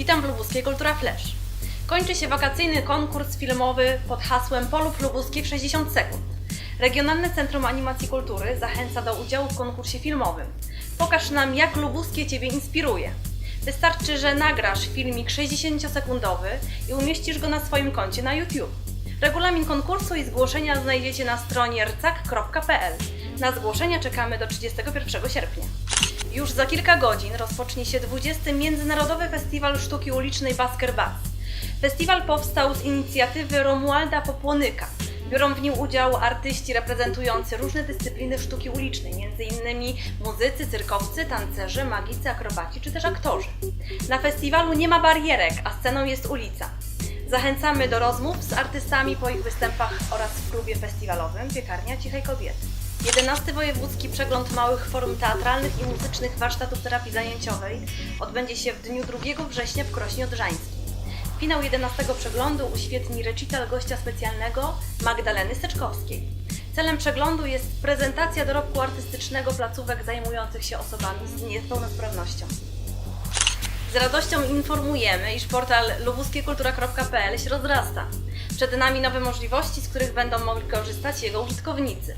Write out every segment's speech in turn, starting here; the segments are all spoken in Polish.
Witam w Lubuskiej Kultura Flash. Kończy się wakacyjny konkurs filmowy pod hasłem Polub Lubuski w 60 sekund. Regionalne Centrum Animacji Kultury zachęca do udziału w konkursie filmowym. Pokaż nam, jak Lubuskie Ciebie inspiruje. Wystarczy, że nagrasz filmik 60-sekundowy i umieścisz go na swoim koncie na YouTube. Regulamin konkursu i zgłoszenia znajdziecie na stronie rcak.pl. Na zgłoszenia czekamy do 31 sierpnia. Już za kilka godzin rozpocznie się 20. Międzynarodowy Festiwal Sztuki Ulicznej Basker. Festiwal powstał z inicjatywy Romualda Popłonyka. Biorą w nim udział artyści reprezentujący różne dyscypliny sztuki ulicznej, m.in. muzycy, cyrkowcy, tancerze, magicy, akrobaci czy też aktorzy. Na festiwalu nie ma barierek, a sceną jest ulica. Zachęcamy do rozmów z artystami po ich występach oraz w klubie festiwalowym Piekarnia Cichej Kobiety. 11 Wojewódzki Przegląd Małych Form Teatralnych i Muzycznych Warsztatów Terapii Zajęciowej odbędzie się w dniu 2 września w Krośnie Odrzańskim. Finał 11 przeglądu uświetni recital gościa specjalnego Magdaleny Steczkowskiej. Celem przeglądu jest prezentacja dorobku artystycznego placówek zajmujących się osobami z niepełnosprawnością. Z radością informujemy, iż portal lubuskiekultura.pl się rozrasta. Przed nami nowe możliwości, z których będą mogli korzystać jego użytkownicy.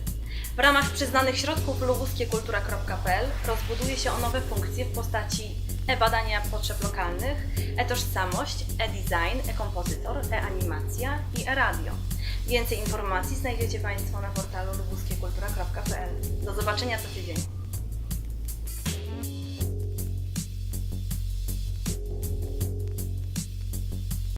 W ramach przyznanych środków lubuskiekultura.pl rozbuduje się o nowe funkcje w postaci e-badania potrzeb lokalnych, e-tożsamość, e-design, e-kompozytor, e-animacja i e-radio. Więcej informacji znajdziecie Państwo na portalu lubuskiekultura.pl. Do zobaczenia za tydzień.